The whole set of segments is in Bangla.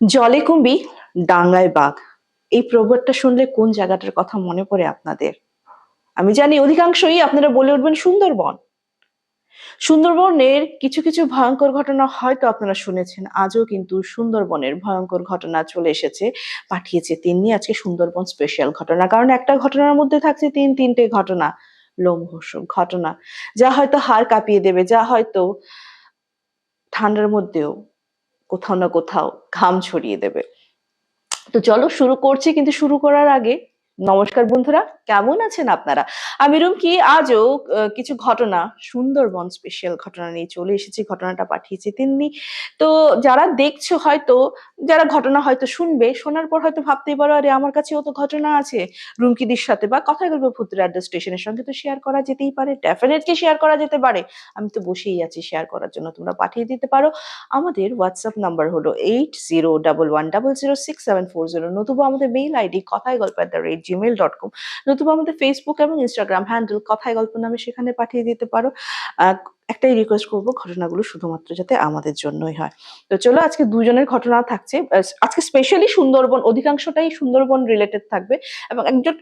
জলে কুম্বি, ডাঙ্গায় বাঘ। এই প্রবাদটা শুনলে কোন জায়গাটার কথা মনে পড়ে আপনাদের? আমি জানি অধিকাংশই আপনারা বলে উঠবেন সুন্দরবন। সুন্দরবনের কিছু কিছু ভয়ঙ্কর ঘটনা হয়তো আপনারা শুনেছেন, আজও কিন্তু সুন্দরবনের ভয়ঙ্কর ঘটনা চলে এসেছে, পাঠিয়েছে তিনি আজকে সুন্দরবন স্পেশাল ঘটনা। কারণ একটা ঘটনার মধ্যে থাকছে তিন, তিনটে ঘটনা, লোমহর্ষক ঘটনা, যা হয়তো হাড় কাঁপিয়ে দেবে, যা হয়তো ঠান্ডার মধ্যেও কোথাও না কোথাও ঘাম ছড়িয়ে দেবে। তো চলো শুরু করছি কিন্তু শুরু করার আগে নমস্কার বন্ধুরা, কেমন আছেন আপনারা? আমি রুমকি, আজও কিছু ঘটনা, সুন্দরবন স্পেশাল ঘটনা নিয়ে চলে এসেছি, ঘটনাটা পাঠিয়েছি তিনি তো যারা দেখছ হয়তো, যারা ঘটনা হয়তো শুনবে, শোনার পর হয়তো ভাবতেই পারো, আরে আমার কাছেও তো ঘটনা আছে। রুমকিদির সাথে বা কথা বলব ভূতুরা আড্ডা স্টেশনের সঙ্গে তো শেয়ার করা যেতেই পারে ডেফিনেটলি শেয়ার করা যেতে পারে। আমি তো বসেই আছি শেয়ার করার জন্য, তোমরা পাঠিয়ে দিতে পারো। আমাদের হোয়াটসঅ্যাপ নাম্বার হলো eight zero double one double zero six seven four zero নতুবা আমাদের মেইল আইডি কথায় গল্প at the rate gmail dot com নতুবা আমাদের ফেসবুক এবং ইনস্টাগ্রাম হ্যান্ডেল কথায় গল্প নামে সেখানে পাঠিয়ে দিতে পারো। একটাই রিকোয়েস্ট করব ঘটনাগুলো শুধুমাত্র যাতে আমাদের জন্যই হয়। তো চলো আজকে দুজনের ঘটনা থাকছে। আজকে স্পেশালি সুন্দরবন, অধিকাংশটাই সুন্দরবন রিলেটেড থাকবে এবং একজন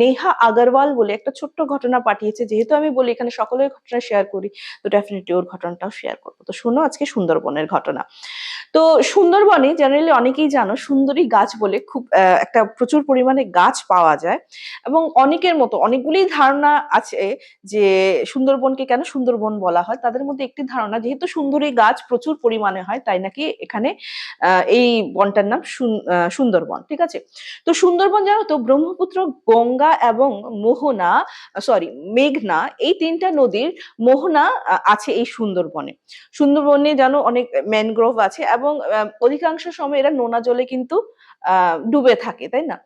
নেহা আগরওয়াল বলে একটা ছোট্ট ঘটনা পাঠিয়েছে। যেহেতু আমি বলি এখানে সকলের ঘটনা শেয়ার করি, তো ডেফিনেটলি ওর ঘটনাটাও শেয়ার করব। তো শোনো আজকে সুন্দরবনের ঘটনা। তো সুন্দরবনে জেনারেলি অনেকেই জানো, সুন্দরী গাছ বলে খুব একটা প্রচুর পরিমাণে গাছ পাওয়া যায় এবং অনেকের মতো, অনেকগুলি ধারণা আছে যে সুন্দরবনকে কেন সুন্দরবন বলা হয়। তাদের মধ্যে একটি ধারণা, যেহেতু সুন্দরী গাছ প্রচুর পরিমাণে হয়, তাই নাকি এখানে এই বনটার নাম সুন্দরবন, ঠিক আছে? তো সুন্দরবন জানো তো, ব্রহ্মপুত্র, গঙ্গা এবং মোহনা সরি মেঘনা, এই তিনটা নদীর মোহনা আছে এই সুন্দরবনে। সুন্দরবনে জানো অনেক ম্যানগ্রোভ আছে এবং অধিকাংশ সময় এরা নোনা জলে কিন্তু ডুবে থাকে, তাই না?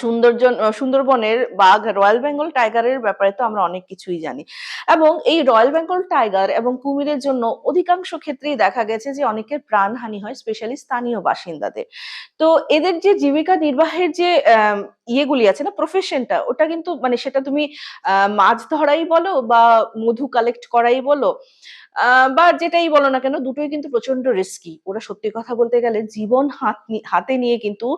সৌন্দর্য সুন্দরবনের বাঘ, রয়্যাল বেঙ্গল টাইগারের ব্যাপারে তো আমরা অনেক কিছুই জানি। এবং এই রয়্যাল বেঙ্গল টাইগার এবং কুমিরের জন্য অধিকাংশ ক্ষেত্রেই দেখা গেছে যে অনেকের প্রাণহানি হয়, স্পেশালি স্থানীয় বাসিন্দাদের। তো এদের যে জীবিকা নির্বাহের যে ইয়েগুলি আছে না প্রফেশনটা ওটা কিন্তু মানে সেটা তুমি মাছ ধরাই বলো বা মধু কালেক্ট করাই বলো বা যেটাই বলো না কেন, দুটোই কিন্তু প্রচণ্ড রিস্কি ওরা সত্যি কথা বলতে গেলে জীবন হাত হাতে নিয়ে কিন্তু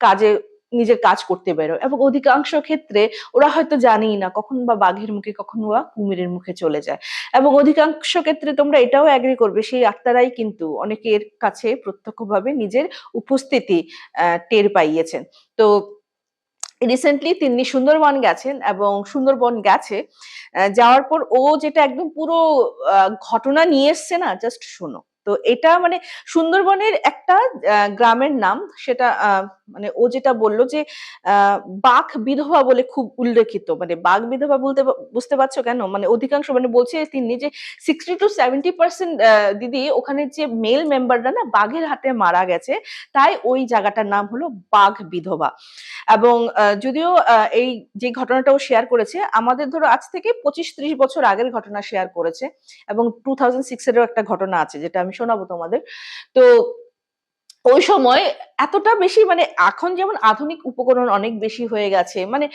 কাজে নিজের কাজ করতে বেরোয়। এবং অধিকাংশ ক্ষেত্রে ওরা হয়তো জানেই না কখন বা বাঘের মুখে, কখন বা কুমিরের মুখে চলে যায়। এবং অধিকাংশ ক্ষেত্রে তোমরা এটাও অ্যাগ্রি করবে, সেই আত্মারাই কিন্তু অনেকের কাছে প্রত্যক্ষভাবে নিজের উপস্থিতি টের পাইয়েছেন। তো রিসেন্টলি তিনি সুন্দরবন গেছেন এবং সুন্দরবন গেছে যাওয়ার পর ও যেটা একদম পুরো ঘটনা নিয়ে এসছে না জাস্ট শোনো। তো এটা মানে সুন্দরবনের একটা গ্রামের নাম। সেটা মানে ও যেটা বলল যে বাঘ বিধবা বলে খুব উল্লেখিত। মানে বাঘ বিধবা বলতে বুঝতে পারছ কেন? মানে অধিকাংশ মানে বলছে তিনি যে সিক্সটি টু সেভেন্টি পার্সেন্ট দিদি ওখানে যে মেল মেম্বাররা না বাঘের হাতে মারা গেছে, তাই ওই জায়গাটার নাম হলো বাঘ বিধবা। এবং যদিও এই যে ঘটনাটাও শেয়ার করেছে, আমাদের ধরো আজ থেকে পঁচিশ ত্রিশ বছর আগের ঘটনা শেয়ার করেছে। এবং টু থাউজেন্ড সিক্স এরও একটা ঘটনা আছে, যেটা আমি শোনাবো তোমাদের। তো ওই সময় এতটা বেশি মানে এখন যেমন আধুনিক উপকরণ অনেক বেশি হয়ে গেছে মানে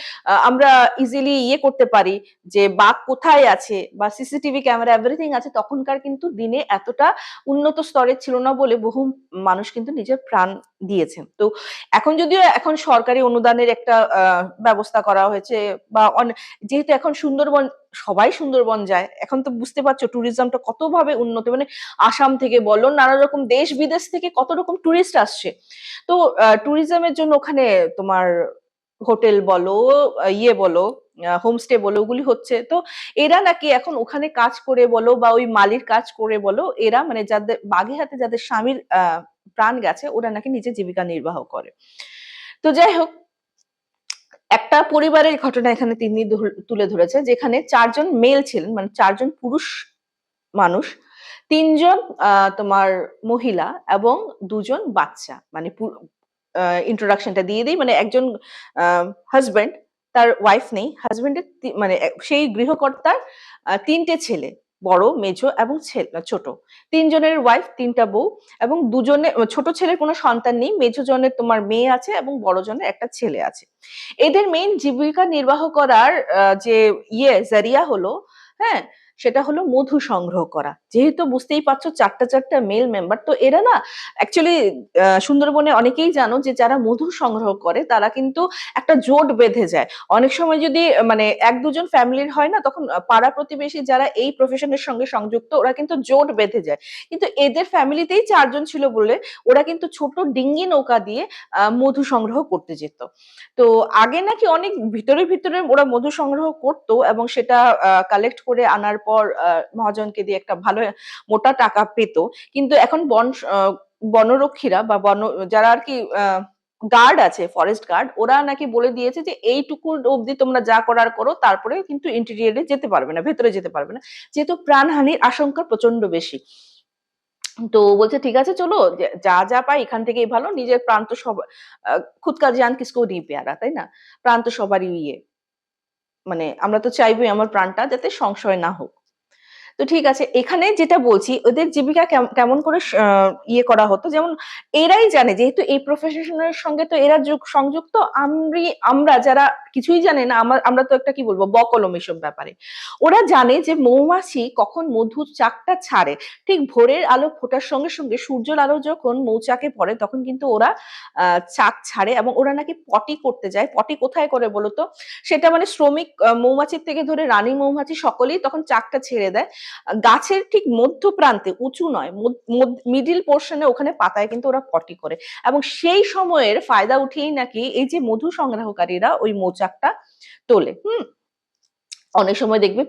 আমরা ইজিলি ইয়ে করতে পারি যে বাঘ কোথায় আছে বা সিসিটিভি ক্যামেরা এভরিথিং আছে, তখনকার কিন্তু দিনে এতটা উন্নত স্তরের ছিল না বলে বহু মানুষ কিন্তু নিজের প্রাণ দিয়েছেন। তো এখন যদিও এখন সরকারি অনুদানের একটা ব্যবস্থা করা হয়েছে বা যেহেতু এখন সুন্দরবন, সবাই সুন্দরবন যায়, এখন তো বুঝতে পারছ ট্যুরিজমটা কতভাবে উন্নত মানে আসাম থেকে বলো, নানা রকম দেশ বিদেশ থেকে কত রকম টুরিস্ট আসছে। তো ট্যুরিজমের জন্য ওখানে তোমার হোটেল বলো ইয়ে বলো হোমস্টে বলো, ওগুলি হচ্ছে। তো এরা নাকি এখন ওখানে কাজ করে বলো বা ওই মালির কাজ করে বলো, এরা মানে যাদের বাঘে হাতে যাদের স্বামীর প্রাণ গেছে, ওরা নাকি নিজে জীবিকা নির্বাহ করে। তো যাই হোক, একটা পরিবারের ঘটনা এখানে তিনি তুলে ধরেছে, যেখানে চারজন মেল ছিলেন মানে চারজন পুরুষ মানুষ তিনজন তোমার মহিলা এবং দুজন বাচ্চা। মানে ইন্ট্রোডাকশনটা দিয়ে দিই। মানে একজন হাজবেন্ড তার ওয়াইফ নেই। হাজবেন্ডের মানে সেই গৃহকর্তার তিনটে ছেলে, বড় মেজো এবং ছোট। তিনজনের ওয়াইফ তিনটা বউ এবং দুজনে ছোট ছেলের কোনো সন্তান নেই। মেজো জনের তোমার মেয়ে আছে এবং বড় জনের একটা ছেলে আছে। এদের মেইন জীবিকা নির্বাহ করার যে ইয়ে জারিয়া হলো হ্যাঁ সেটা হলো মধু সংগ্রহ করা। যেহেতু বুঝতেই পারছ চারটা চারটা মেল মেম্বার তো এরা না অ্যাকচুয়ালি সুন্দরবনে অনেকেই জানো যে যারা মধু সংগ্রহ করে, তারা কিন্তু একটা জোট বেঁধে যায়। অনেক সময় যদি মানে এক দুজন ফ্যামিলির হয় না, তখন পাড়া প্রতিবেশী যারা এই প্রফেশনের সঙ্গে সংযুক্ত, ওরা কিন্তু জোট বেঁধে যায়। কিন্তু এদের ফ্যামিলিতেই চারজন ছিল বলে ওরা কিন্তু ছোট ডিঙ্গি নৌকা দিয়ে মধু সংগ্রহ করতে যেত। তো আগে নাকি অনেক ভিতরে ভিতরে ওরা মধু সংগ্রহ করতো এবং সেটা কালেক্ট করে আনার পর মহাজনকে দিয়ে একটা ভালো মোটা টাকা পেত। কিন্তু এখন বন বনরক্ষীরা বা বন যারা আর কি গার্ড আছে ফরেস্ট গার্ড ওরা নাকি বলে দিয়েছে যে এইটুকু অবধি তোমরা যা করার করো তারপরে কিন্তু ইন্টেরিয়ারে যেতে পারবে না ভেতরে যেতে পারবে না। যেহেতু প্রাণহানির আশঙ্কা প্রচণ্ড বেশি। তো বলছে ঠিক আছে চলো যা যা পাই এখান থেকেই ভালো নিজের প্রান্ত সব আহ, খুদ কা জান কিসকো নেই পেয়ারা তাই না? প্রান্ত সবারই ইয়ে। মানে আমরা তো চাইবোই আমার প্রাণটা যাতে সংশয় না হোক। তো ঠিক আছে, এখানে যেটা বলছি, ওদের জীবিকা কেম- কেমন করে ইয়ে করা হতো, যেমন এরাই জানে, যেহেতু এই প্রফেশনের সঙ্গে তো এরা সংযুক্ত আমি আমরা যারা কিছুই জানে না। আমার আমরা তো একটা কি বলব বকলম এসব ব্যাপারে। ওরা জানে যে মৌমাছি কখন মধু চাকটা ছাড়ে। ঠিক ভোরের আলো ফোটার সঙ্গে সঙ্গে সূর্যের আলো যখন মৌচাকে পড়ে, তখন কিন্তু ওরা চাক ছাড়ে এবং ওরা নাকি পটি করতে যায়। পটি কোথায় করে বলতো সেটা মানে শ্রমিক মৌমাছির থেকে ধরে রানী মৌমাছি সকলেই তখন চাকটা ছেড়ে দেয়। গাছের ঠিক মধ্য প্রান্তে উঁচু নয় মিডিল পোর্শনে ওখানে পাতায় কিন্তু ওরা পটি করে। এবং সেই সময়ের ফায়দা উঠিয়েই নাকি এই যে মধু সংগ্রহকারীরা ওই মৌচাকটা তোলে, হুম? অনেক সময় দেখবে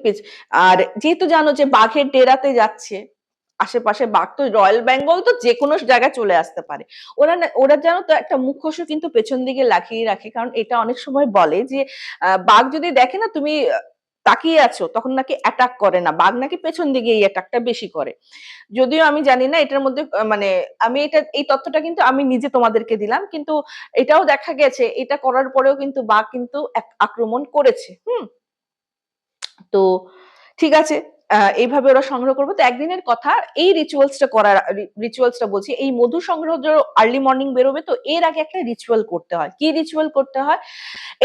আর যেহেতু জানো যে বাঘের ডেরাতে যাচ্ছে, আশেপাশে বাঘ, তো রয়্যাল বেঙ্গল তো যে কোনো জায়গায় চলে আসতে পারে। ওরা ওরা জানো তো একটা মুখোশও কিন্তু পেছন দিকে লাগিয়ে রাখে, কারণ এটা অনেক সময় বলে যে বাঘ যদি দেখে না, তুমি তাকিয়ে আছো, তখন নাকি অ্যাটাক করে না। বাঘ নাকি পেছন দিকে এই অ্যাটাকটা বেশি করে। যদিও আমি জানি না এটার মধ্যে মানে আমি এটা, এই তথ্যটা কিন্তু আমি নিজে তোমাদেরকে দিলাম, কিন্তু এটাও দেখা গেছে, এটা করার পরেও কিন্তু বাঘ কিন্তু আক্রমণ করেছে। হুম? তো ঠিক আছে। এইভাবে ওরা সংগ্রহ করবে। তো একদিনের কথা, এই রিচুয়ালসটা করার রিচুয়ালসটা বলছি, এই মধু সংগ্রহ আর্লি মর্নিং বেরোবে, তো এর আগে একটা রিচুয়াল করতে হয়। কি রিচুয়াল করতে হয়?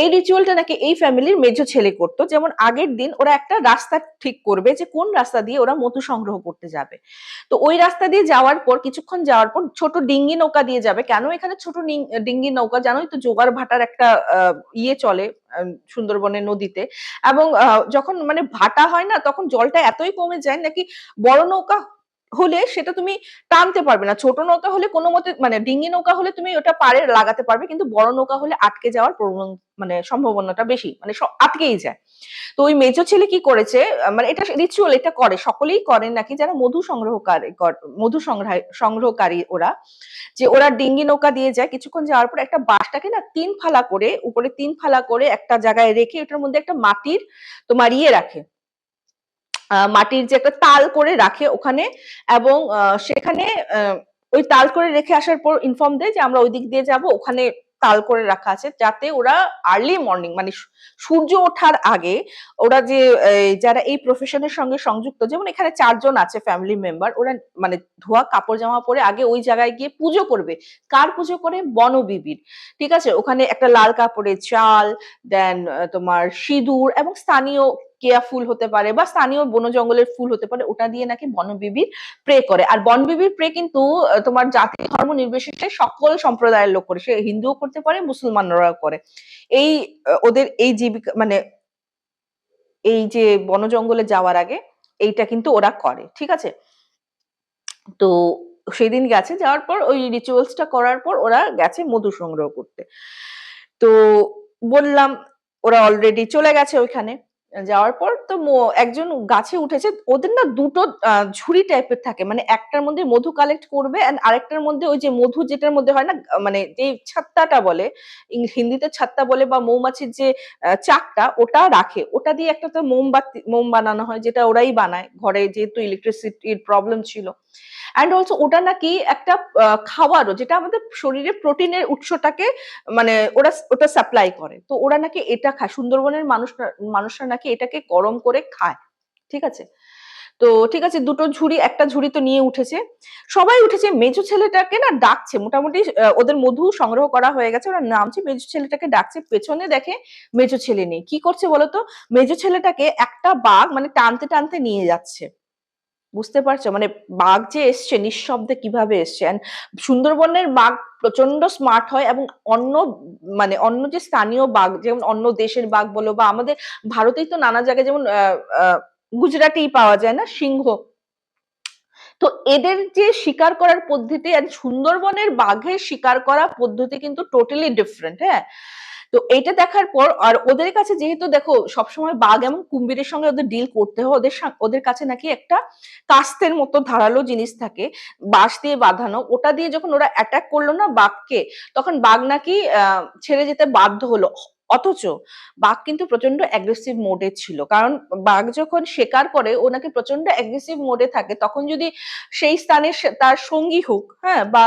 এই রিচুয়ালটা নাকি এই ফ্যামিলির মেজো ছেলে করতো। যেমন আগের দিন ওরা একটা রাস্তা ঠিক করবে যে, কোন রাস্তা দিয়ে ওরা মধু সংগ্রহ করতে যাবে। তো ওই রাস্তা দিয়ে যাওয়ার পর, কিছুক্ষণ যাওয়ার পর, ছোট ডিঙ্গি নৌকা দিয়ে যাবে। কেন এখানে ছোট ডিঙ্গি নৌকা? জানোই তো জোগাড় ভাটার একটা ইয়ে চলে। সুন্দরবনের নদীতে। এবং যখন মানে ভাটা হয় না, তখন জলটা এতই কমে যায় নাকি বড় নৌকা হলে সেটা তুমি টানতে পারবে না। ছোট নৌকা হলে কোনো মতে মানে ডিঙ্গি নৌকা হলে তুমি ওটা পারে লাগাতে পারবে, কিন্তু বড় নৌকা হলে আটকে যাওয়ার মানে সম্ভাবনাটা বেশি মানে আটকেই যায়। তো ওই মেজো ছেলে কি করেছে মানে এটা রিচুয়াল এটা করে, সকলেই করেন নাকি যারা মধু সংগ্রহকারী কর- মধু সংগ্রহ সংগ্রহকারী ওরা, যে ওরা ডিঙ্গি নৌকা দিয়ে যায়, কিছুক্ষণ যাওয়ার পর একটা বাঁশটাকে না তিন ফালা করে, উপরে তিন ফালা করে একটা জায়গায় রেখে ওটার মধ্যে একটা মাটির তোমার ইয়ে রাখে। মাটির যে একটা তাল করে রাখে ওখানে এবং সেখানে ওই তাল করে রেখে আসার পর ইনফর্ম দেয় যে আমরা ওই দিক দিয়ে যাব, ওখানে তাল করে রাখা আছে যাতে ওরা আর্লি মর্নিং মানে সূর্য ওঠার আগে ওরা যে যারা এই প্রফেশনের সঙ্গে সংযুক্ত, যেমন এখানে চারজন আছে ফ্যামিলি মেম্বার ওরা মানে ধোয়া কাপড় জামা পরে আগে ওই জায়গায় গিয়ে পুজো করবে। কার পুজো করে? বনবিবির ঠিক আছে? ওখানে একটা লাল কাপড়ে চাল দেন তোমার সিঁদুর এবং স্থানীয় কেয়া ফুল হতে পারে বা স্থানীয় বন জঙ্গলের ফুল হতে পারে, ওটা দিয়ে নাকি বনবিবির প্রে করে। আর বনবিবির প্রে কিন্তু তোমার জাতি ধর্ম নির্বিশেষে সকল সম্প্রদায়ের লোক করে। সে হিন্দুও করতে পারে, মুসলমানরাও করে। এই ওদের এই জীবিকা মানে এই যে বন জঙ্গলে যাওয়ার আগে এইটা কিন্তু ওরা করে, ঠিক আছে? তো সেদিন গেছে, যাওয়ার পর ওই রিচুয়ালসটা করার পর ওরা গেছে মধু সংগ্রহ করতে। তো বললাম, ওরা অলরেডি চলে গেছে ওইখানে। যাওয়ার পর তো একজন গাছে উঠেছে, ওদের না দুটো ঝুড়ি টাইপের থাকে মানে একটার মধ্যে মধু কালেক্ট করবে and আরেকটার মধ্যে ওই যে মধু যেটার মধ্যে হয় না মানে যে ছাত্তাটা বলে হিন্দিতে ছাত্তা বলে বা মৌমাছির যে চাকটা, ওটা রাখে। ওটা দিয়ে একটা তো মোমবাতি, মোম বানানো হয়, যেটা ওরাই বানায়। ঘরে যেহেতু ইলেকট্রিসিটির প্রবলেম ছিল। অ্যান্ড অলসো ওটা নাকি একটা খাওয়ারও যেটা আমাদের শরীরে প্রোটিনের উৎসটাকে মানে ওরা, ওটা সাপ্লাই করে। তো ওরা নাকি এটা খায়। সুন্দরবনের মানুষরা মানুষরা নাকি এটাকে গরম করে খায়। ঠিক আছে? তো ঠিক আছে, দুটো ঝুড়ি, একটা ঝুড়ি তো নিয়ে উঠেছে। সবাই উঠেছে মেজো ছেলেটাকে না ডাকছে। মোটামুটি ওদের মধু সংগ্রহ করা হয়ে গেছে, ওরা নামছে মেজো ছেলেটাকে ডাকছে। পেছনে দেখে মেজো ছেলে নেই। কি করছে বলতো? মেজো ছেলেটাকে একটা বাঘ মানে টানতে টানতে নিয়ে যাচ্ছে। বুঝতে পারছ? মানে বাঘ যে এসছে নিঃশব্দে কীভাবে এসছে? And সুন্দরবনের বাঘ প্রচণ্ড স্মার্ট হয় এবং অন্য মানে অন্য যে স্থানীয় বাঘ, যেমন অন্য দেশের বাঘ বলো বা আমাদের ভারতেই তো নানা জায়গায় যেমন গুজরাটেই পাওয়া যায় না? সিংহ। তো এদের যে শিকার করার পদ্ধতি সুন্দরবনের বাঘের শিকার করা পদ্ধতি কিন্তু টোটালি ডিফারেন্ট হ্যাঁ? তো এটা দেখার পর আর ওদের কাছে যেহেতু দেখো সবসময় বাঘ এবং কুম্ভীরের সঙ্গে ওদের ডিল করতে হয়, ওদের ওদের কাছে নাকি একটা কাস্তের মতো ধারালো জিনিস থাকে, বাঁশ দিয়ে বাঁধানো। ওটা দিয়ে যখন ওরা অ্যাটাক করল না বাঘকে, তখন বাঘ নাকি ছেড়ে যেতে বাধ্য হলো। অথচ বাঘ কিন্তু প্রচণ্ড অ্যাগ্রেসিভ মোডে ছিল। কারণ বাঘ যখন শিকার করে, ও নাকি প্রচণ্ড অ্যাগ্রেসিভ মোডে থাকে। তখন যদি সেই স্থানে তার সঙ্গী হোক হ্যাঁ বা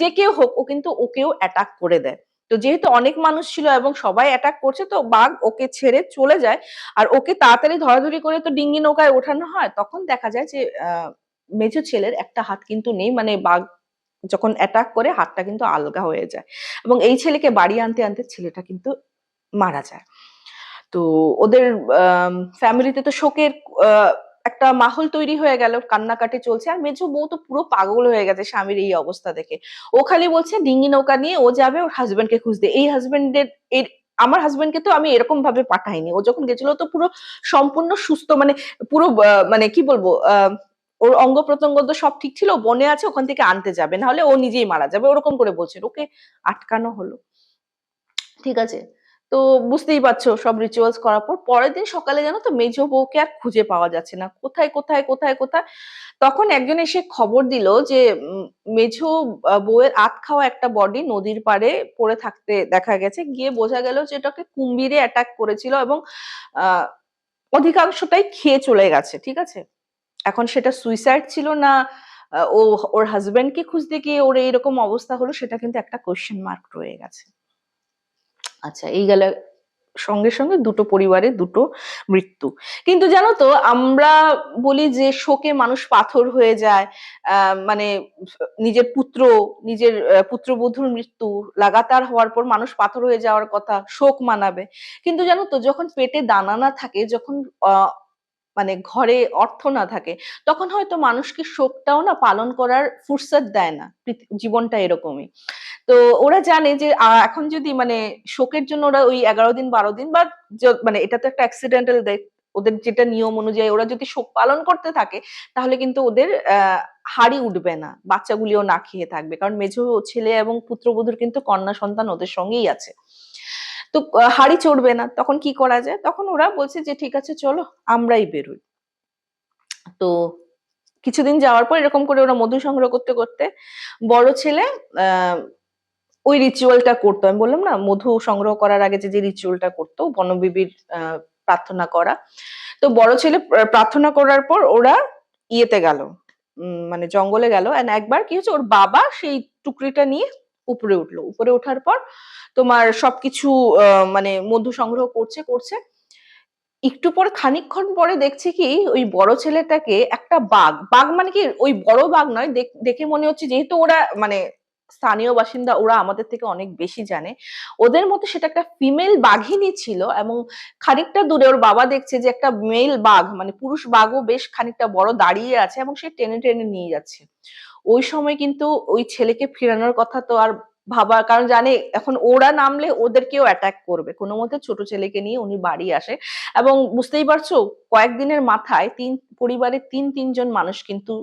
যে কেউ হোক, ও কিন্তু ওকেও অ্যাটাক করে দেয়। তো যেহেতু অনেক মানুষ ছিল এবং সবাই অ্যাটাক করছে, তো বাঘ ওকে ছেড়ে চলে যায়। আর ওকে তাড়াতাড়ি ধরাধরি করে তো ডিঙ্গি নৌকায় ওঠানো হয়। তখন দেখা যায় যে মেজো ছেলের একটা হাত কিন্তু নেই। মানে বাঘ যখন অ্যাটাক করে, হাতটা কিন্তু আলগা হয়ে যায়। এবং এই ছেলেকে বাড়ি আনতে আনতে ছেলেটা কিন্তু মারা যায়। তো ওদের ফ্যামিলিতে তো শোকের একটা মাহল তৈরি হয়ে গেল, কান্নাকাটি চলছে। আর মেজো বউ তো পুরো পাগল হয়ে গেছে স্বামীর এই অবস্থা দেখে। ও খালি বলছে, ডিঙ্গি নৌকা নিয়ে ও যাবে, ওর হাজবেন্ডকে খুঁজতে। এই হাজবেন্ডের এর, আমার হাজবেন্ডকে তো আমি এরকম ভাবে পাঠাইনি। ও যখন গেছিল তো পুরো সম্পূর্ণ সুস্থ মানে পুরো মানে কি বলব ওর অঙ্গ প্রত্যঙ্গ তো সব ঠিক ছিল, বনে আছে, ওখান থেকে আনতে যাবে। নাহলে ও নিজেই মারা যাবে, ওরকম করে বলছে। ওকে আটকানো হলো। ঠিক আছে। তো বুঝতেই পারছ সব রিচুয়ালস করার পর পরের দিন সকালে জানো তো মেজো বউকে আর খুঁজে পাওয়া যাচ্ছে না। কোথায় কোথায় কোথায় কোথায়? তখন একজন এসে খবর দিল যে মেঝো বউয়ের আত খাওয়া একটা বডি নদীর পাড়ে পড়ে থাকতে দেখা গেছে। গিয়ে বোঝা গেল যে এটাকে কুম্ভীরে অ্যাটাক করেছিল এবং অধিকাংশটাই খেয়ে চলে গেছে, ঠিক আছে? এখন সেটা সুইসাইড ছিল না ও, ওর হাজব্যান্ডকে খুঁজতে গিয়ে ওর এইরকম অবস্থা হলো, সেটা কিন্তু একটা কোয়েশ্চেন মার্ক রয়ে গেছে। আচ্ছা এই গেল সঙ্গে সঙ্গে দুটো পরিবারে দুটো মৃত্যু। কিন্তু জানো তো, আমরা বলি যে শোকে মানুষ পাথর হয়ে যায় মানে নিজের পুত্র, নিজের পুত্রবধুর মৃত্যু লাগাতার হওয়ার পর মানুষ পাথর হয়ে যাওয়ার কথা শোক মানাবে। কিন্তু জানো তো, যখন পেটে দানা না থাকে, যখন মানে ঘরে অর্থ না থাকে, তখন হয়তো মানুষকে শোকটাও না পালন করার ফুরসত দেয় না জীবনটা এরকমই। তো ওরা জানে যে এখন যদি মানে শোকের জন্য ওরা ওই এগারো দিন, বারো দিন বা মানে এটা তো একটা অ্যাক্সিডেন্টাল ওদের যেটা নিয়ম অনুযায়ী ওরা যদি শোক পালন করতে থাকে, তাহলে কিন্তু ওদের হাড়ি উঠবে না, বাচ্চাগুলিও না খেয়ে থাকবে। কারণ মেঝো ছেলে এবং পুত্রবধূর কিন্তু কন্যা সন্তান ওদের সঙ্গেই আছে। তো হাড়ি চড়বে না। তখন কি করা যায়? তখন ওরা বলছে যে, ঠিক আছে, চলো, আমরাই বেরোই। তো কিছুদিন যাওয়ার পর এরকম করে ওরা মধু সংগ্রহ করতে করতে বড় ছেলে ওই রিচুয়ালটা করতো। আমি বললাম, না, মধু সংগ্রহ করার আগে যে যে রিচুয়ালটা করতো, বনবিবির প্রার্থনা করা। তো বড় ছেলে প্রার্থনা করার পর ওরা ইয়েতে গেল মানে জঙ্গলে গেল। এন্ড একবার কি হচ্ছে ওর বাবা সেই টুকরিটা নিয়ে উপরে উঠল। উপরে ওঠার পর তোমার সবকিছু মানে মধু সংগ্রহ করছে করছে। একটু পর, খানিকক্ষণ পরে দেখছি কি, ওই বড় ছেলেটাকে একটা বাঘ বাঘ মানে কি, ওই বড় বাঘ নয় দেখে মনে হচ্ছে যেহেতু ওরা মানে স্থানীয় বাসিন্দা, ওরা আমাদের থেকে অনেক বেশি জানে। ওদের মতো সেটা একটা ফিমেল বাঘিনী ছিল এবং খানিকটা দূরে ওর বাবা দেখছে যে একটা মেল বাঘ মানে পুরুষ বাঘও বেশ খানিকটা বড় দাঁড়িয়ে আছে এবং সে টেনে টেনে নিয়ে যাচ্ছে। ওই সময় কিন্তু ওই ছেলেকে ফিরানোর কথা তো আর ভাবা কারণ জানে এখন ওরা নামলে ওদেরকেও অ্যাটাক করবে। কোনো মতে ছোট ছেলেকে নিয়ে উনি বাড়ি আসে। এবং বুঝতেই পারছ, কয়েকদিনের মাথায় তিন, পরিবারের তিন, তিনজন মানুষ কিন্তু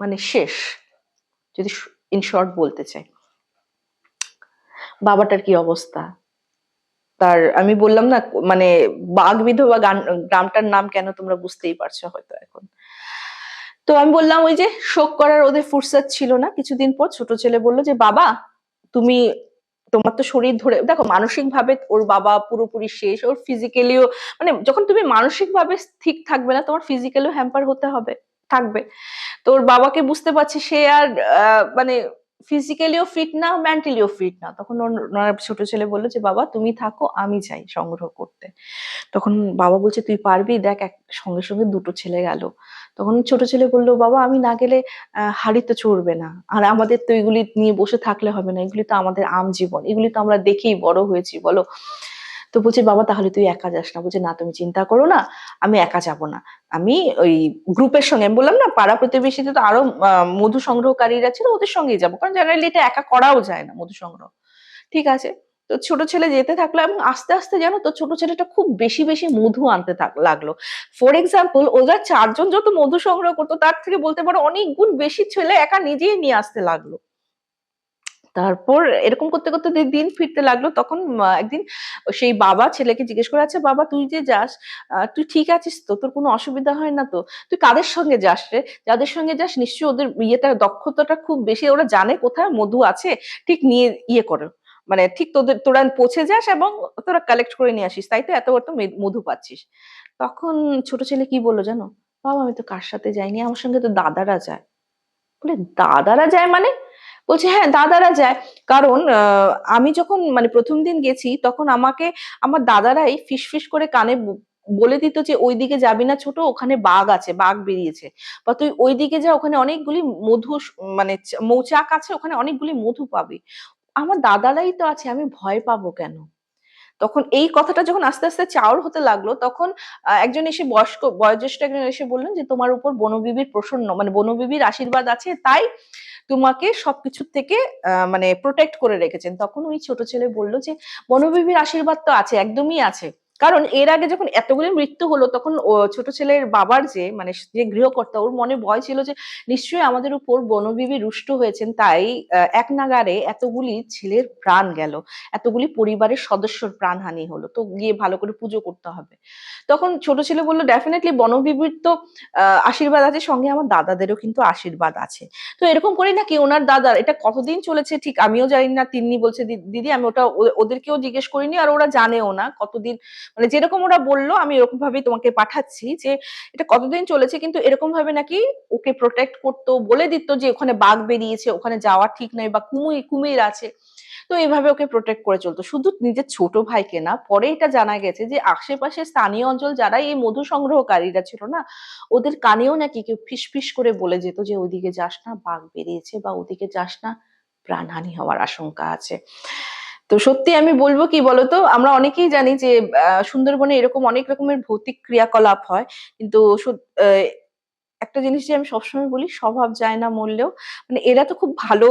মানে শেষ, যদি ইন শর্ট বলতে চাই। বাবাটার কি অবস্থা? তার, আমি বললাম না মানে বাঘ বিধবা গান, গ্রামটার নাম কেন তোমরা বুঝতেই পারছ হয়তো এখন। তো আমি বললাম ওই যে শোক করার ওদের ফুরসত ছিল না কিছুদিন পর, ছোট ছেলে বলল যে, বাবা, তুমি, তোমার তো শরীর ধরে, দেখো মানসিক ভাবে ওর বাবা পুরোপুরি শেষ, ওর ফিজিক্যালিও মানে যখন তুমি মানসিক ভাবে ঠিক থাকবে না, তোমার ফিজিক্যালিও হ্যাম্পার হতে হবে, থাকবে। তো ওর বাবাকে বুঝতে পারছি সে আর মানে ফিজিক্যালিও ফিট না মেন্টালিও ফিট না। তখন ওনার ছোট ছেলে বলল যে, বাবা, তুমি থাকো, আমি যাই সংগ্রহ করতে। তখন বাবা বলছে, তুই পারবি? দেখ, এক সঙ্গে সঙ্গে দুটো ছেলে গেল। তখন ছোট ছেলে বলল, বাবা, আমি না গেলে হাড়ি তো চড়বে না। আর আমাদের তো এগুলি নিয়ে বসে থাকলে হবে না। এগুলি তো আমাদের আম জীবন। এগুলি তো আমরা দেখেই বড় হয়েছি, বলো। তো বলছে, বাবা, তাহলে তুই একা যাস না। বলছে, না, তুমি চিন্তা করো না, আমি একা যাব না। আমি ওই গ্রুপের সঙ্গে, আমি বললাম, না, পাড়া প্রতিবেশীতে তো আরও মধু সংগ্রহকারীরা ছিল, ওদের সঙ্গেই যাব। কারণ জেনারেলি এটা একা করাও যায় না, মধু সংগ্রহ। ঠিক আছে? তো ছোট ছেলে যেতে থাকল এবং আস্তে আস্তে জানো তো, ছোট ছেলেটা খুব বেশি বেশি মধু আনতে লাগল। ফর এক্সাম্পল ওরা চারজন যত মধু সংগ্রহ করতো, তার থেকে বলতে পারো অনেক গুণ বেশি ছেলে একা নিজেই নিয়ে আসতে লাগল। তারপর এরকম করতে করতে দিন ফিরতে লাগল, তখন একদিন সেই বাবা ছেলেকে জিজ্ঞেস করে আছে বাবা, তুই যে যাস তুই ঠিক আছিস তো? তোর কোনো অসুবিধা হয় না তো? তুই কাদের সঙ্গে যাস রে? যাদের সঙ্গে যাস, নিশ্চয়ই ওদের ইয়েটা, দক্ষতাটা খুব বেশি। ওরা জানে কোথায় মধু আছে, ঠিক নিয়ে ইয়ে করে। মানে ঠিক তোদের, তোরা পৌঁছে যাস এবং তোরা কালেক্ট করে নিয়ে আসিস। তাই তো এত বড় মধু পাচ্ছিস। তখন ছোট ছেলে কি বলল জানো? বাবা, আমি তো কার সাথে যাইনি, আমার সঙ্গে তো দাদারা যায়। বলে, দাদারা যায় মানে? বলছে হ্যাঁ দাদারা যায়। কারণ আমি যখন মানে প্রথম দিন গেছি, তখন আমাকে, আমার দাদারাই ফিস ফিস করে কানে বলে দিত যে ওই দিকে যাবি না ছোট, ওখানে বাঘ আছে, বাঘ বেরিয়েছে। বা, তুই ওই দিকে যা, ওখানে অনেকগুলি মধু মানে মৌচাক আছে, ওখানে অনেকগুলি মধু পাবি। আমার দাদারাই তো আছে, আমি ভয় পাবো কেন? তখন এই কথাটা যখন আস্তে আস্তে চাউর হতে লাগল, তখন একজন এসে বয়স্ক, বয়োজ্যেষ্ঠ একজন এসে বললেন যে, তোমার উপর বনবিবির প্রসন্ন মানে বনবিবির আশীর্বাদ আছে, তাই তোমাকে সবকিছু থেকে মানে প্রোটেক্ট করে রেখেছেন। তখন ওই ছোট ছেলে বলল যে বনবিবির আশীর্বাদ তো আছে, একদমই আছে। কারণ এর আগে যখন এতগুলি মৃত্যু হলো, তখন ছোট ছেলের বাবার যে মানে যে গৃহকর্তা, ওর মনে ভয় ছিল যে, নিশ্চয়ই আমাদের উপর বনবিবি রুষ্ট হয়েছেন, তাই এক নাগারে এতগুলি ছেলের প্রাণ গেল। এতগুলি পরিবারের সদস্যর প্রাণহানি হলো। তো গিয়ে ভালো করে পুজো করতে হবে। তখন ছোট ছেলে বলল ডেফিনেটলি বনবিবির তো আশীর্বাদ আছে, সঙ্গে আমার দাদাদেরও কিন্তু আশীর্বাদ আছে। তো এরকম করি নাকি ওনার দাদার, এটা কতদিন চলেছে ঠিক আমিও জানি না, তিন্নি বলছে, "দি- দিদি, আমি ওটা ওদেরকেও জিজ্ঞেস করিনি, আর ওরা জানেও না কতদিন মানে যেরকম ওরা বলল, আমি এরকম ভাবেই তোমাকে পাঠাচ্ছি যে, এটা কতদিন চলেছে কিন্তু এরকম ভাবে নাকি ওকে প্রোটেক্ট করতো, বলে দিত যে, ওখানে বাঘ বেরিয়েছে, ওখানে যাওয়া ঠিক নয় বা কুমির কুমির আছে। তো এইভাবে ওকে প্রোটেক্ট করে চলতো। শুধু নিজের ছোট ভাইকে না, পরে এটা জানা গেছে যে আশেপাশে স্থানীয় অঞ্চল যারা এই মধু সংগ্রহকারীরা ছিল না, ওদের কানেও নাকি কেউ ফিস ফিস করে বলে যেত যে, ওইদিকে যাস না, বাঘ বেরিয়েছে বা ওদিকে যাস না, প্রাণহানি হওয়ার আশঙ্কা আছে। তো সত্যি আমি বলব কি বলতো, আমরা অনেকেই জানি যে সুন্দরবনে এরকম অনেক রকমের ভৌতিক ক্রিয়াকলাপ হয়। কিন্তু একটা জিনিস যে আমি সবসময় বলি, স্বভাব যায় না মরলেও। মানে এরা তো খুব ভালো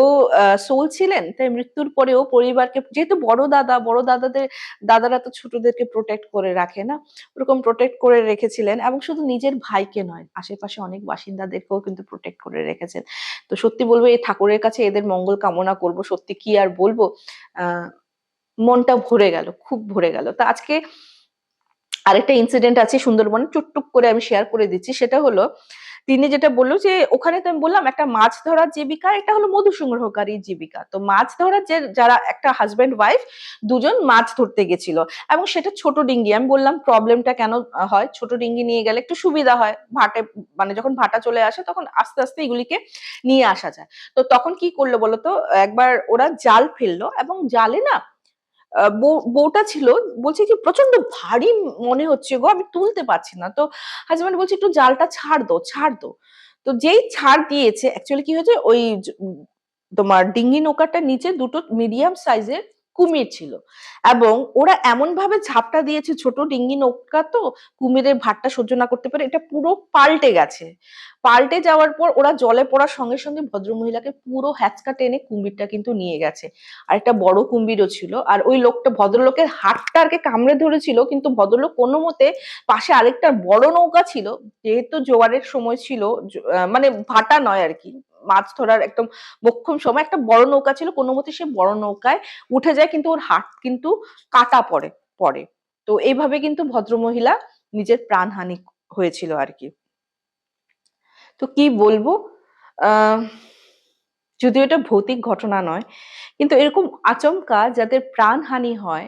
সোল ছিলেন, তাই মৃত্যুর পরেও পরিবারকে, যেহেতু বড় দাদা, বড় দাদাদের, দাদারা তো ছোটদেরকে প্রোটেক্ট করে রাখে না? ওরকম প্রোটেক্ট করে রেখেছিলেন এবং শুধু নিজের ভাইকে নয়, আশেপাশে অনেক বাসিন্দাদেরকেও কিন্তু প্রোটেক্ট করে রেখেছেন। তো সত্যি বলব, এই ঠাকুরের কাছে এদের মঙ্গল কামনা করব, সত্যি কি আর বলব? আহ মনটা ভরে গেল, খুব ভরে গেল। তো আজকে আরেকটা ইনসিডেন্ট আছে সুন্দরবনে, টুকটুক করে আমি শেয়ার করে দিচ্ছি। সেটা হলো, তিনি যেটা বলল যে, ওখানে তো আমি বললাম একটা মাছ ধরার জীবিকা, এটা হলো মধু সংগ্রহকারী জীবিকা। তো মাছ ধরার যে, যারা একটা হাজব্যান্ড ওয়াইফ দুজন মাছ ধরতে গেছিল। এবং সেটা ছোট ডিঙ্গি, আমি বললাম প্রবলেমটা কেন হয়? ছোট ডিঙ্গি নিয়ে গেলে একটু সুবিধা হয়, ভাটে মানে যখন ভাটা চলে আসে, তখন আস্তে আস্তে এগুলিকে নিয়ে আসা যায়। তো তখন কি করল বলতো, একবার ওরা জাল ফেলল এবং জালে না বউটা ছিল, বলছে কি প্রচণ্ড ভারী মনে হচ্ছে গো, আমি তুলতে পারছি না। তো হাজবেন্ড বলছে, একটু জালটা ছাড় দো ছাড় দো। তো যেই ছাড় দিয়েছে অ্যাকচুয়ালি কি হয়েছে, ওই তোমার ডিঙ্গি নৌকাটার নিচে দুটো মিডিয়াম সাইজের কুমির ছিল। এবং ওরা এমন ভাবে ঝাপটা দিয়েছে, ছোট ডিঙ্গি নৌকা তো, কুমিরের ভারটা সহ্য না করতে পারে এটা পুরো পাল্টে গেছে। পাল্টে যাওয়ার পর ওরা জলে পড়ার সঙ্গে সঙ্গে ভদ্রমহিলাকে পুরো হ্যাচকা টেনে কুমিরটা কিন্তু নিয়ে গেছে। আর একটা বড় কুম্ভীরও ছিল। আর ওই লোকটা ভদ্রলোকের হাতটা আরকে কামড়ে ধরেছিল, কিন্তু ভদ্রলোক কোনো মতে পাশে আরেকটা বড় নৌকা ছিল, যেহেতু জোয়ারের সময় ছিল মানে ভাটা নয় আর কি। মাছ ধরার একদম মোক্ষম সময়। একটা বড় নৌকা ছিল, কোনো মতে সে বড় নৌকায় উঠে যায়, কিন্তু ওর হাত কিন্তু কাটা পড়ে পড়ে। তো এইভাবে কিন্তু ভদ্রমহিলা নিজের প্রাণহানি হয়েছিল আর কি তো কি বলব? যদিও এটা ভৌতিক ঘটনা নয়, কিন্তু এরকম আচমকা যাদের প্রাণহানি হয়,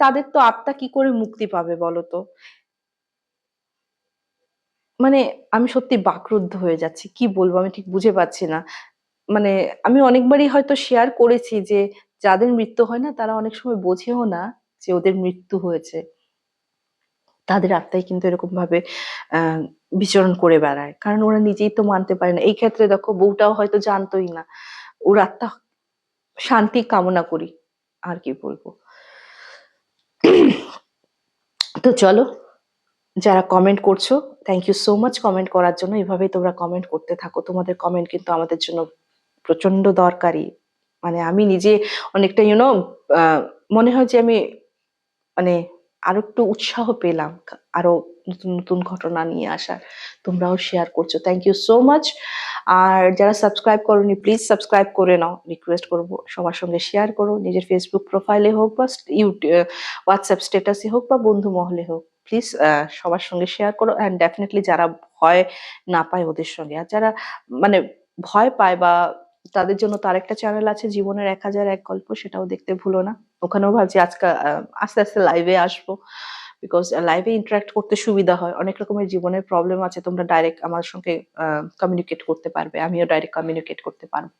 তাদের তো আত্মা কি করে মুক্তি পাবে বলতো মানে আমি সত্যি বাকরুদ্ধ হয়ে যাচ্ছি। কি বলব? আমি ঠিক বুঝে পাচ্ছি না। মানে আমি অনেকবারই হয়তো শেয়ার করেছি যে, যাদের মৃত্যু হয় না, তারা অনেক সময় বোঝেও না যে, ওদের মৃত্যু হয়েছে। তাদের আত্মাই কিন্তু এরকম ভাবে বিচরণ করে বেড়ায়। কারণ ওরা নিজেই তো মানতে পারে না। এই ক্ষেত্রে দেখো, বউটাও হয়তো জানতোই না। ওর আত্মা শান্তি কামনা করি। আর কি বলব? তো চলো যারা কমেন্ট করছ thank you so much comment করার জন্য। এভাবেই তোমরা কমেন্ট করতে থাকো। তোমাদের কমেন্ট কিন্তু আমাদের জন্য প্রচণ্ড দরকারি। মানে আমি নিজে অনেকটা ইউনো মনে হয় যে আমি মানে আরও একটু উৎসাহ পেলাম আরও নতুন নতুন ঘটনা নিয়ে আসার। তোমরাও শেয়ার করছ। থ্যাংক ইউ সো মাচ আর যারা সাবস্ক্রাইব করোনি প্লিজ সাবস্ক্রাইব করে নাও। রিকোয়েস্ট করব সবার সঙ্গে শেয়ার করো। নিজের ফেসবুক প্রোফাইলে হোক বা ইউটিউব হোয়াটসঅ্যাপ স্ট্যাটাসে হোক বা বন্ধু মহলে হোক। প্লিজ সবার সঙ্গে শেয়ার করো অ্যান্ড ডেফিনেটলি যারা ভয় না পায় ওদের সঙ্গে। আর যারা মানে ভয় পায় বা তাদের জন্য তো আরেকটা চ্যানেল আছে জীবনের এক হাজার এক গল্প, সেটাও দেখতে ভুলো না। ওখানেও ভাবছি আজকাল আস্তে আস্তে লাইভে আসব বিকজ লাইভে ইন্টারাক্ট করতে সুবিধা হয়। অনেক রকমের জীবনের প্রবলেম আছে, তোমরা ডাইরেক্ট আমার সঙ্গে কমিউনিকেট করতে পারবে, আমিও ডাইরেক্ট কমিউনিকেট করতে পারব।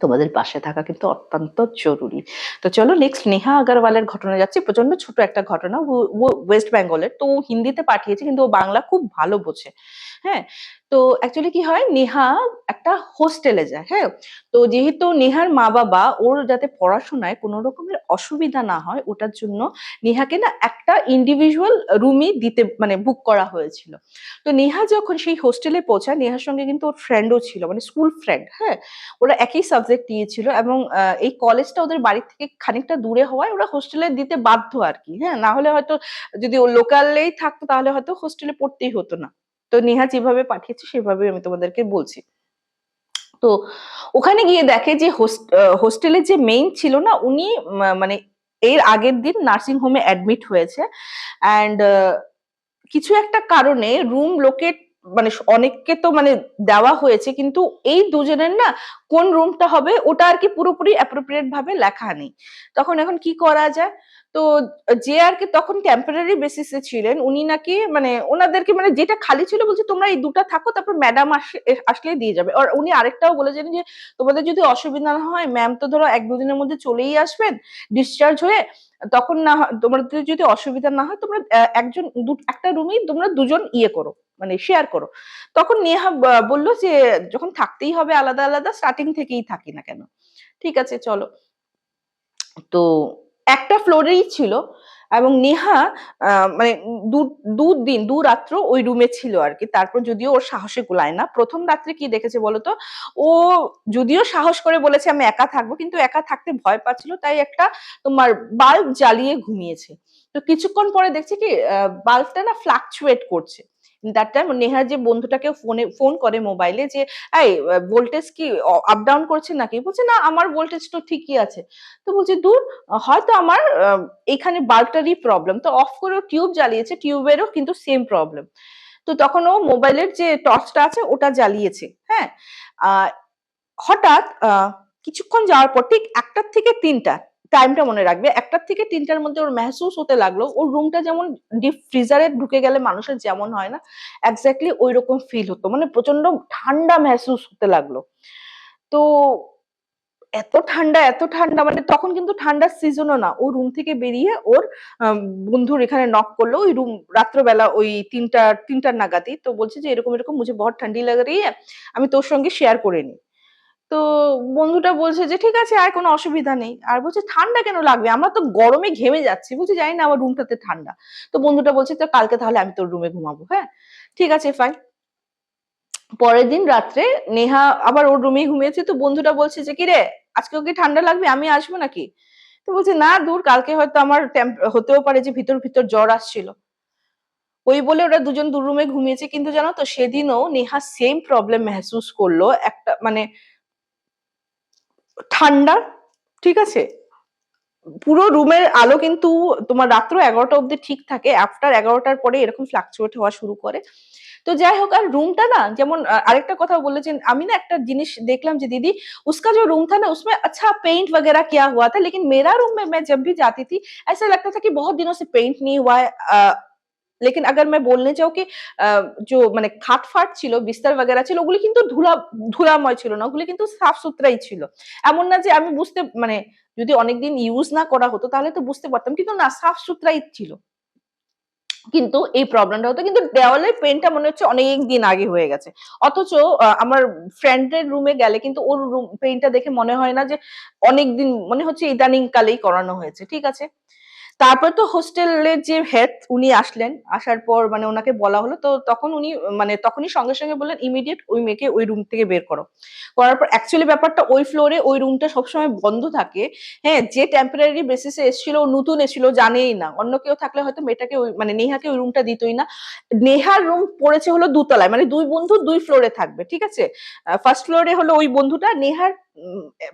তোমাদের পাশে থাকা কিন্তু অত্যন্ত জরুরি। তো চলো নেক্সট নেহা আগারওয়ালের ঘটনা যাচ্ছে। প্রচণ্ড ছোট একটা ঘটনা। ও- ওয়েস্ট বেঙ্গলের তো হিন্দিতে পাঠিয়েছে, কিন্তু ও বাংলা খুব ভালো বোঝে। হ্যাঁ? তো অ্যাকচুয়ালি কি হয়? নেহা একটা হোস্টেলে যায় হ্যাঁ? তো যেহেতু নেহার মা বাবা ওর যাতে পড়াশোনায় কোনো রকমের অসুবিধা না হয়, ওটার জন্য নেহাকে না একটা ইন্ডিভিজুয়াল রুমই দিতে মানে বুক করা হয়েছিল। তো নেহা যখন সেই হোস্টেলে পৌঁছায়, নেহার সঙ্গে কিন্তু ওর ফ্রেন্ডও ছিল মানে স্কুল ফ্রেন্ড হ্যাঁ? ওরা একই সাবজেক্ট নিয়েছিল এবং এই কলেজটা ওদের বাড়ি থেকে খানিকটা দূরে হওয়ায় ওরা হোস্টেলে দিতে বাধ্য আর কি হ্যাঁ? না হলে হয়তো যদি ও লোকালেই থাকতো, তাহলে হয়তো হোস্টেলে পড়তেই হতো না। তো নেহা যেভাবে পাঠিয়েছে সেভাবে আমি তোমাদেরকে বলছি। তো ওখানে গিয়ে দেখে যে হোস্টেলের যে মেইন ছিল না, উনি মানে এর আগের দিন নার্সিং হোমে অ্যাডমিট হয়েছে। অ্যান্ড কিছু একটা কারণে রুম লোকেট মানে অনেককে তো মানে দেওয়া হয়েছে, কিন্তু এই দুজনের না কোন রুমটা হবে, ওটা আর কি পুরোপুরি অ্যাপ্রোপ্রিয়েট ভাবে লেখা নেই। তখন এখন কি করা যায়? তো যে আর কি তখন টেম্পোরারি বেসিসে ছিলেন। উনি নাকি মানে ওনাদেরকে মানে যেটা খালি ছিল বলছে, তোমরা এই দুটা থাকো, তারপর ম্যাডাম আসলে দিয়ে যাবে। আর উনি আরেকটাও বলেছেন যে, তোমাদের যদি অসুবিধা না হয় ম্যাম তো ধরো এক দুদিনের মধ্যে চলেই আসবেন ডিসচার্জ হয়ে। তখন না তোমাদের যদি অসুবিধা না হয়, তোমরা একজন একটা রুমেই তোমরা দুজন ইয়ে করো মানে শেয়ার করো। তখন নেহা বলল যে, যখন থাকতেই হবে আলাদা আলাদা স্টার্টিং থেকেই থাকি না কেন? ঠিক আছে, চলো। তো একটা ফ্লোরেই ছিল এবং নেহা মানে দু দিন, দু রাত্র ওই রুমে ছিল আর কি। তারপর যদিও ওর সাহসে কুলায় না। প্রথম রাত্রে কি দেখেছে বলতো? ও যদিও সাহস করে বলেছে আমি একা থাকব, কিন্তু একা থাকতে ভয় পাচ্ছিল, তাই একটা তোমার বাল্ব জ্বালিয়ে ঘুমিয়েছে। তো কিছুক্ষণ পরে দেখছে কি বাল্বটা না ফ্লাকচুয়েট করছে। দ্যাট টাইম নেহার যে বন্ধুটাকে ফোনে ফোন করে মোবাইলে যে, এই ভোল্টেজ কি আপ ডাউন করছে নাকি? বলছে, না, আমার ভোল্টেজ তো ঠিকই আছে। তো বলছে, দূর, হয়তো আমার এখানে বাল্বটারই প্রবলেম তো অফ করে টিউব জ্বালিয়েছে টিউবেরও কিন্তু সেম প্রবলেম তো তখন ও মোবাইলের যে টর্চটা আছে, ওটা জ্বালিয়েছে হ্যাঁ? হঠাৎ কিছুক্ষণ যাওয়ার পর, ঠিক একটার থেকে তিনটা টাইমটা মনে রাখবে। একটার থেকে তিনটার মধ্যে ওর মেহসুস হতে লাগল। ওর রুমটা যেমন ডিপ ফ্রিজারে ঢুকে গেলে মানুষের যেমন হয় না এক্স্যাক্টলি ওই রকম ফিল হতো। মানে প্রচণ্ড ঠান্ডা মেহসুস হতে লাগল। তো এত ঠান্ডা এত ঠান্ডা মানে তখন কিন্তু ঠান্ডার সিজনও না। ও রুম থেকে বেরিয়ে ওর বন্ধুর এখানে নক করল। ওই রুম রাত্রবেলা ওই তিনটা, তিনটার নাগাদই তো বলছে যে এরকম এরকম, মুঝে বহুত ঠান্ডি লাগ আমি তোর সঙ্গে শেয়ার করে নি তো বন্ধুটা বলছে যে, ঠিক আছে, আর কোনো অসুবিধা নেই। আর বলছে, ঠান্ডা কেন লাগবে? আমরা তো গরমে ঘেমে যাচ্ছি বলছে জানি না আমার রুমটাতে ঠান্ডা। তো বন্ধুটা বলছে, তো কালকে তাহলে আমি তোর রুমে ঘুমাবো হ্যাঁ? ঠিক আছে ফাইন পরের দিন রাত্রে নেহা আবার ওর রুমে ঘুমিয়েছে। তো বন্ধুটা বলছে যে কি রে আজকে ওকে ঠান্ডা লাগবে? আমি আসব নাকি? তো বলছে, না দূর, কালকে হয়তো আমার হতেও পারে যে, ভিতর ভিতর জ্বর আসছিল। ওই বলে ওরা দুজন দু রুমে ঘুমিয়েছে। কিন্তু জানো তো, সেদিনও নেহা সেম প্রবলেম মেহসুস করল। একটা মানে ঠান্ডা ঠিক আছে পুরো রুমের আলো কিন্তু তোমার রাত্র এগারোটা অব্দি ঠিক থাকে আফটার এগারোটার পরে এরকম ফ্লাকচুয়েট হওয়া শুরু করে তো যাই হোক আর রুমটা না যেমন আহ, আরেকটা কথা বলেছেন আমি না একটা জিনিস দেখলাম যে दीदी उसका जो रूम था ना उसमें अच्छा पेंट वगैरह किया हुआ था लेकिन मेरा रूम में मैं जब भी जाती थी ऐसा लगता था कि बहुत दिनों से पेंट नहीं हुआ है अ, लेकिन अगर मैं बोलने चाहूँ कि আহ, जो মানে খাট ফাট ছিল বিস্তার वगैरह ছিল ওগুলি কিন্তু ধুলা ধুলাময় ছিল না ওগুলি কিন্তু সাফ সুতরাই ছিল এমন না যে আমি বুঝতে মানে যদি অনেকদিন ইউজ না করা হতো তাহলে তো বুঝতে পারতাম কিন্তু না সাফ সুতরাই ছিল কিন্তু এই প্রবলেমটা হতো কিন্তু দেওয়ালের পেনটা মনে হচ্ছে অনেক দিন আগে হয়ে গেছে অথচ আহ, আমার ফ্রেন্ডের রুমে গেলে কিন্তু ওর রুম পেইন্টটা দেখে মনে হয় না যে অনেক দিন মনে হচ্ছে ইদানিং কালেই করানো হয়েছে ঠিক আছে তারপর তো হোস্টেলের যে হেড উনি আসলেন, আসার পর মানে ওনাকে বলা হলো, তো তখন উনি মানে তখনই সঙ্গে সঙ্গে বললেন ইমিডিয়েট ওই মেয়েকে ওই রুম থেকে বের করো। করার পর অ্যাকচুয়ালি ব্যাপারটা ওই ফ্লোরে ওই রুমটা সবসময় বন্ধ থাকে। হ্যাঁ যে টেম্পোরারি বেসিসে এসেছিল নতুন এসেছিল, জানেই না। অন্য কেউ থাকলে হয়তো মেয়েটাকে ওই মানে নেহাকে ওই রুমটা দিতই না। নেহার রুম পড়েছে হলো দুতলায় মানে দুই বন্ধু দুই ফ্লোরে থাকবে, ঠিক আছে? ফার্স্ট ফ্লোরে হলো ওই বন্ধুটা, নেহার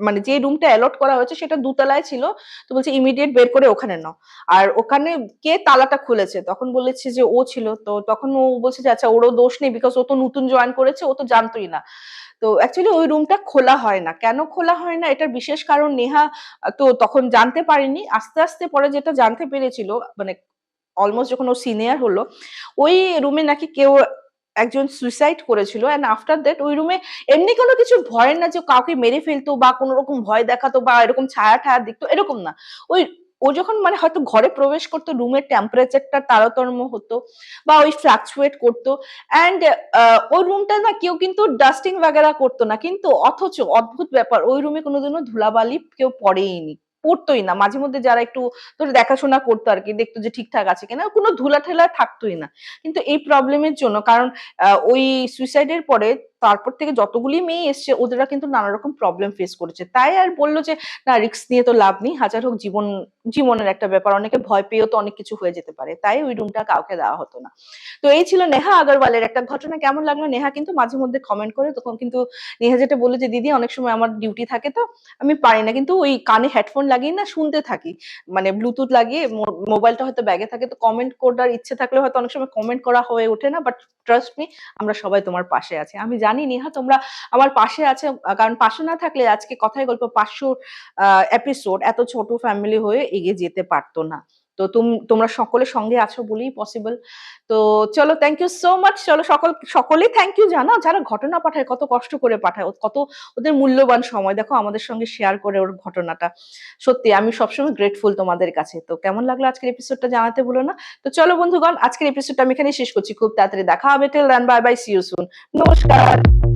মানে যে রুমটা অ্যালট করা হয়েছে সেটা দুতলায় ছিল। তো বলছে ইমিডিয়েট বের করে ওখানে নাও। আর ওখানে কে তালাটা খুলেছে? তখন বলেছে যে, ও ছিল। তো তখন ও বলছে যে আচ্ছা ওরও দোষ নেই বিকজ ও তো নতুন জয়েন করেছে, ও তো জানতোই না। তো অ্যাকচুয়ালি ওই রুমটা খোলা হয় না। কেন খোলা হয় না? এটার বিশেষ কারণ নেহা তো তখন জানতে পারেনি। আস্তে আস্তে পরে যেটা জানতে পেরেছিল মানে অলমোস্ট যখন ও সিনিয়র হলো, ওই রুমে নাকি কেউ একজন সুইসাইড করেছিল অ্যান্ড আফটার দ্যাট ওই রুমে এমনি কোনো কিছু ভয়ের না যে কাউকে মেরে ফেলতো বা কোনো রকম ভয় দেখাতো বা এরকম ছায়া ঠায়া দেখতো, এরকম না। ওই, ও যখন মানে হয়তো ঘরে প্রবেশ করতো রুমের টেম্পারেচারটা তারতম্য হতো বা ওই ফ্লাকচুয়েট করতো অ্যান্ড ওই রুমটা না কেউ কিন্তু ডাস্টিং বাগেরা করতো না। কিন্তু অথচ অদ্ভুত ব্যাপার, ওই রুমে কোনোদিনও ধুলাবালি কেউ পড়েইনি পড়তোই না। মাঝে মধ্যে যারা একটু তোর দেখাশোনা করতো আর কি, দেখতো যে ঠিকঠাক আছে কিনা, কোনো ধুলা ঠেলা থাকতোই না। কিন্তু এই প্রবলেমের জন্য, কারণ ওই সুইসাইডের পরে তারপর থেকে যতগুলি মেয়ে এসছে ওদেরা কিন্তু নানা রকম প্রবলেম ফেস করেছে। তাই আর বলল যে, না রিস্ক নিয়ে তো লাভ নেই, হাজার হোক জীবন, জীবনের একটা ব্যাপার, অনেকে ভয় পেয়েও তো অনেক কিছু হয়ে যেতে পারে। তাই ওই রুমটা কাউকে দেওয়া হতো না। তো এই ছিল নেহা আগরওয়ালের একটা ঘটনা। কেমন লাগল? নেহা কিন্তু মাঝে মধ্যে কমেন্ট করে, তখন কিন্তু নেহা যেটা বলে যে, দিদি, অনেক সময় আমার ডিউটি থাকে তো, আমি পারি না। কিন্তু ওই কানে হেডফোন লাগিয়ে না, শুনতে থাকি। মানে ব্লুটুথ লাগিয়ে মোবাইলটা হয়তো ব্যাগে থাকে, তো কমেন্ট করার ইচ্ছে থাকলে হয়তো অনেক সময় কমেন্ট করা হয়ে ওঠে না বাট ট্রাস্ট মি আমরা সবাই তোমার পাশে আছি। আমি জানি, নিহা, তোমরা আমার পাশে আছে, কারণ পাশে না থাকলে আজকে কথায় গল্প পাঁচশো এপিসোড এত ছোট ফ্যামিলি হয়ে এগিয়ে যেতে পারতো না। তো তুম- তোমরা সকলে সঙ্গে আছো বলেই পসিবল তো চলো থ্যাংক ইউ সো মাচ চলো, সকল, সকলেই থ্যাংক ইউ জানা? যারা ঘটনা পাঠায়, কত কষ্ট করে পাঠায় কত ওদের মূল্যবান সময়। দেখো, আমাদের সঙ্গে শেয়ার করে ওর ঘটনাটা। সত্যি, আমি সবসময় গ্রেটফুল তোমাদের কাছে। তো কেমন লাগল আজকের এপিসোডটা জানাতে ভুলো না? তো চলো বন্ধুগণ, আজকের এপিসোডটা আমি এখানে শেষ করছি। খুব তাড়াতাড়ি দেখা হবে। Till then bye bye see you soon নমস্কার।